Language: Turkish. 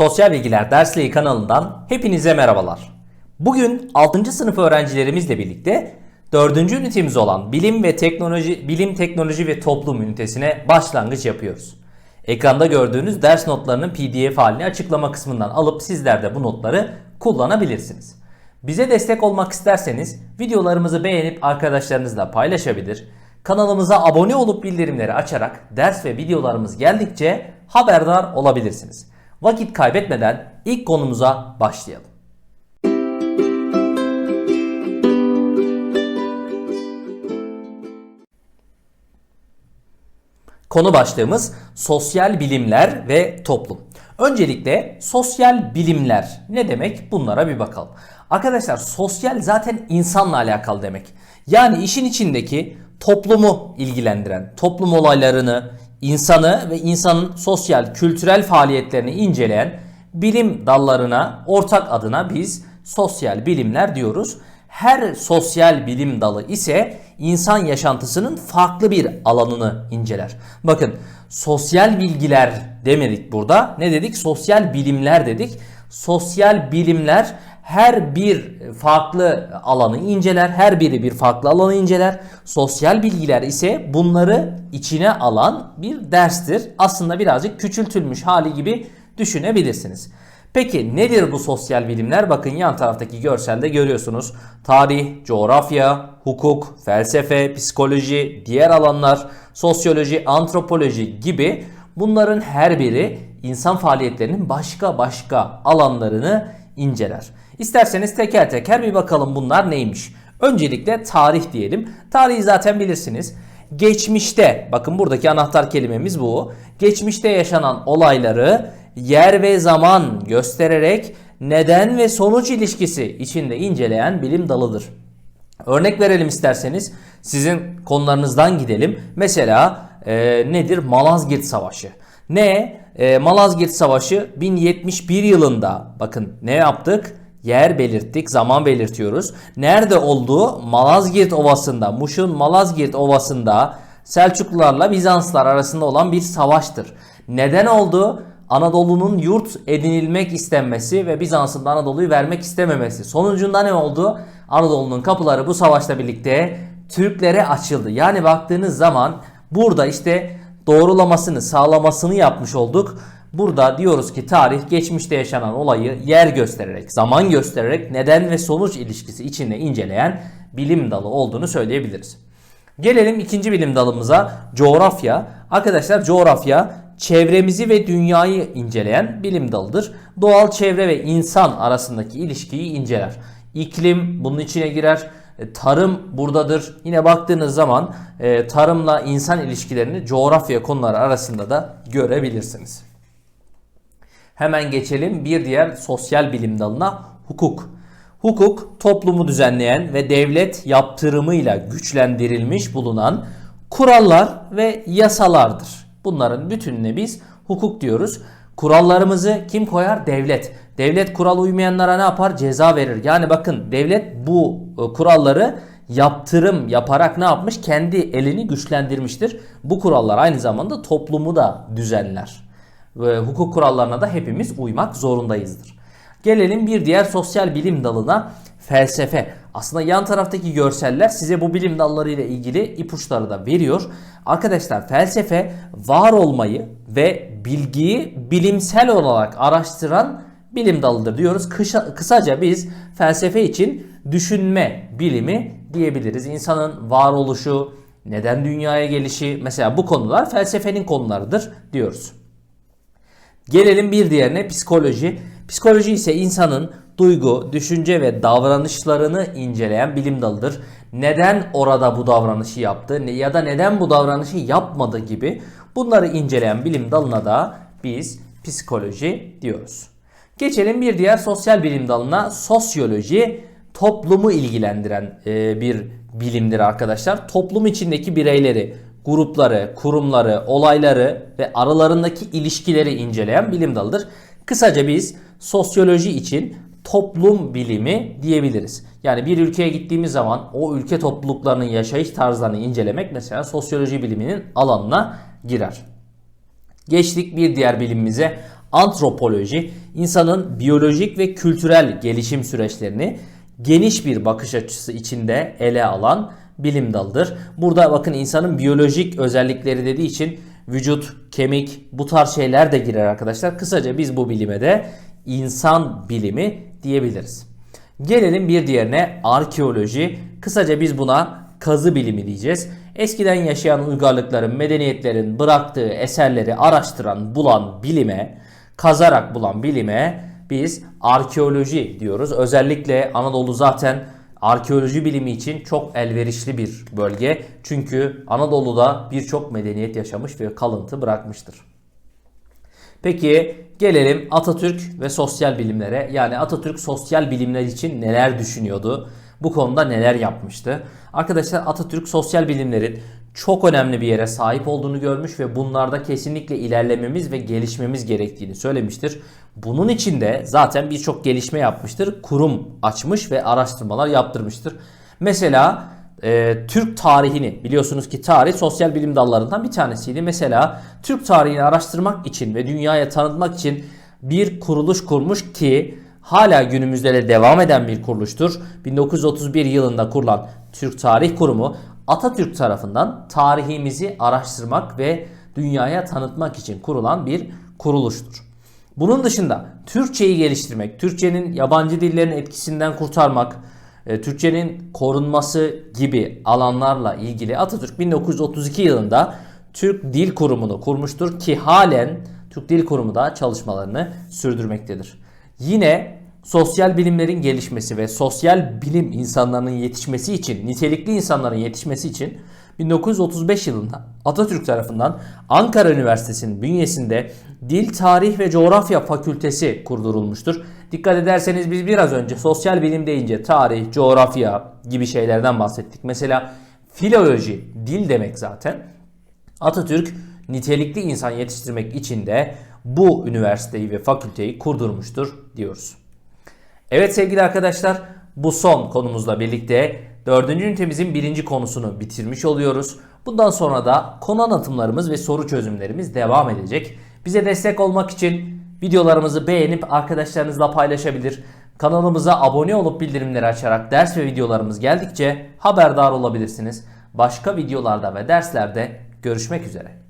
Sosyal Bilgiler Dersliği kanalından hepinize merhabalar. Bugün 6. sınıf öğrencilerimizle birlikte 4. ünitemiz olan Bilim ve Teknoloji, Bilim, Teknoloji ve Toplum ünitesine başlangıç yapıyoruz. Ekranda gördüğünüz ders notlarının PDF halini açıklama kısmından alıp sizler de bu notları kullanabilirsiniz. Bize destek olmak isterseniz videolarımızı beğenip arkadaşlarınızla paylaşabilir, kanalımıza abone olup bildirimleri açarak ders ve videolarımız geldikçe haberdar olabilirsiniz. Vakit kaybetmeden ilk konumuza başlayalım. Konu başlığımız sosyal bilimler ve toplum. Öncelikle sosyal bilimler ne demek? Bunlara bir bakalım. Arkadaşlar sosyal zaten insanla alakalı demek. Yani işin içindeki toplumu ilgilendiren, toplum olaylarını, insanı ve insanın sosyal, kültürel faaliyetlerini inceleyen bilim dallarına ortak adına biz sosyal bilimler diyoruz. Her sosyal bilim dalı ise insan yaşantısının farklı bir alanını inceler. Bakın sosyal bilgiler demedik burada. Ne dedik? Sosyal bilimler dedik. Sosyal bilimler her bir farklı alanı inceler. Her biri bir farklı alanı inceler. Sosyal bilgiler ise bunları içine alan bir derstir. Aslında birazcık küçültülmüş hali gibi düşünebilirsiniz. Peki nedir bu sosyal bilimler? Bakın yan taraftaki görselde görüyorsunuz. Tarih, coğrafya, hukuk, felsefe, psikoloji, diğer alanlar, sosyoloji, antropoloji gibi bunların her biri insan faaliyetlerinin başka başka alanlarını inceler. İsterseniz teker teker bir bakalım bunlar neymiş. Öncelikle tarih diyelim. Tarihi zaten bilirsiniz. Geçmişte, bakın buradaki anahtar kelimemiz bu. Geçmişte yaşanan olayları yer ve zaman göstererek neden ve sonuç ilişkisi içinde inceleyen bilim dalıdır. Örnek verelim isterseniz sizin konularınızdan gidelim. Mesela e, nedir? Malazgirt Savaşı. Ne? E, Malazgirt Savaşı 1071 yılında bakın ne yaptık? Yer belirttik, zaman belirtiyoruz. Nerede olduğu Malazgirt Ovası'nda, Muş'un Malazgirt Ovası'nda Selçuklularla Bizanslar arasında olan bir savaştır. Neden oldu? Anadolu'nun yurt edinilmek istenmesi ve Bizans'ın da Anadolu'yu vermek istememesi. Sonucunda ne oldu? Anadolu'nun kapıları bu savaşla birlikte Türklere açıldı. Yani baktığınız zaman burada işte doğrulamasını, sağlamasını yapmış olduk. Burada diyoruz ki tarih geçmişte yaşanan olayı yer göstererek, zaman göstererek neden ve sonuç ilişkisi içinde inceleyen bilim dalı olduğunu söyleyebiliriz. Gelelim ikinci bilim dalımıza coğrafya. Arkadaşlar coğrafya çevremizi ve dünyayı inceleyen bilim dalıdır. Doğal çevre ve insan arasındaki ilişkiyi inceler. İklim bunun içine girer. E, tarım buradadır. Yine baktığınız zaman e, tarımla insan ilişkilerini coğrafya konuları arasında da görebilirsiniz. Hemen geçelim bir diğer sosyal bilim dalına hukuk. Hukuk toplumu düzenleyen ve devlet yaptırımıyla güçlendirilmiş bulunan kurallar ve yasalardır. Bunların bütününe biz hukuk diyoruz. Kurallarımızı kim koyar? Devlet. Devlet kural uymayanlara ne yapar? Ceza verir. Yani bakın devlet bu kuralları yaptırım yaparak ne yapmış? Kendi elini güçlendirmiştir. Bu kurallar aynı zamanda toplumu da düzenler. Ve hukuk kurallarına da hepimiz uymak zorundayızdır. Gelelim bir diğer sosyal bilim dalına felsefe. Aslında yan taraftaki görseller size bu bilim dalları ile ilgili ipuçları da veriyor. Arkadaşlar felsefe var olmayı ve bilgiyi bilimsel olarak araştıran bilim dalıdır diyoruz. Kısa, kısaca biz felsefe için düşünme bilimi diyebiliriz. İnsanın varoluşu, neden dünyaya gelişi mesela bu konular felsefenin konularıdır diyoruz. Gelelim bir diğerine psikoloji. Psikoloji ise insanın duygu, düşünce ve davranışlarını inceleyen bilim dalıdır. Neden orada bu davranışı yaptı ya da neden bu davranışı yapmadı gibi bunları inceleyen bilim dalına da biz psikoloji diyoruz. Geçelim bir diğer sosyal bilim dalına sosyoloji toplumu ilgilendiren e, bir bilimdir arkadaşlar. Toplum içindeki bireyleri, grupları, kurumları, olayları ve aralarındaki ilişkileri inceleyen bilim dalıdır. Kısaca biz sosyoloji için toplum bilimi diyebiliriz. Yani bir ülkeye gittiğimiz zaman o ülke topluluklarının yaşayış tarzlarını incelemek mesela sosyoloji biliminin alanına girer. Geçtik bir diğer bilimimize Antropoloji, insanın biyolojik ve kültürel gelişim süreçlerini geniş bir bakış açısı içinde ele alan bilim dalıdır. Burada bakın insanın biyolojik özellikleri dediği için vücut, kemik bu tarz şeyler de girer arkadaşlar. Kısaca biz bu bilime de insan bilimi diyebiliriz. Gelelim bir diğerine arkeoloji. Kısaca biz buna kazı bilimi diyeceğiz. Eskiden yaşayan uygarlıkların, medeniyetlerin bıraktığı eserleri araştıran, bulan bilime, kazarak bulan bilime biz arkeoloji diyoruz. Özellikle Anadolu zaten arkeoloji bilimi için çok elverişli bir bölge. Çünkü Anadolu'da birçok medeniyet yaşamış ve kalıntı bırakmıştır. Peki gelelim Atatürk ve sosyal bilimlere. Yani Atatürk sosyal bilimler için neler düşünüyordu? Bu konuda neler yapmıştı? Arkadaşlar Atatürk sosyal bilimlerin çok önemli bir yere sahip olduğunu görmüş ve bunlarda kesinlikle ilerlememiz ve gelişmemiz gerektiğini söylemiştir. Bunun için de zaten birçok gelişme yapmıştır. Kurum açmış ve araştırmalar yaptırmıştır. Mesela e, Türk tarihini biliyorsunuz ki tarih sosyal bilim dallarından bir tanesiydi. Mesela Türk tarihini araştırmak için ve dünyaya tanıtmak için bir kuruluş kurmuş ki hala günümüzde de devam eden bir kuruluştur. 1931 yılında kurulan Türk Tarih Kurumu Atatürk tarafından tarihimizi araştırmak ve dünyaya tanıtmak için kurulan bir kuruluştur. Bunun dışında Türkçeyi geliştirmek, Türkçenin yabancı dillerin etkisinden kurtarmak, e, Türkçenin korunması gibi alanlarla ilgili Atatürk 1932 yılında Türk Dil Kurumu'nu kurmuştur ki halen Türk Dil Kurumu da çalışmalarını sürdürmektedir. Yine sosyal bilimlerin gelişmesi ve sosyal bilim insanlarının yetişmesi için, nitelikli insanların yetişmesi için 1935 yılında Atatürk tarafından Ankara Üniversitesi'nin bünyesinde Dil, Tarih ve Coğrafya Fakültesi kurdurulmuştur. Dikkat ederseniz biz biraz önce sosyal bilim deyince tarih, coğrafya gibi şeylerden bahsettik. Mesela filoloji, dil demek zaten. Atatürk nitelikli insan yetiştirmek için de bu üniversiteyi ve fakülteyi kurdurmuştur diyoruz. Evet sevgili arkadaşlar bu son konumuzla birlikte dördüncü ünitemizin birinci konusunu bitirmiş oluyoruz. Bundan sonra da konu anlatımlarımız ve soru çözümlerimiz devam edecek. Bize destek olmak için videolarımızı beğenip arkadaşlarınızla paylaşabilir. Kanalımıza abone olup bildirimleri açarak ders ve videolarımız geldikçe haberdar olabilirsiniz. Başka videolarda ve derslerde görüşmek üzere.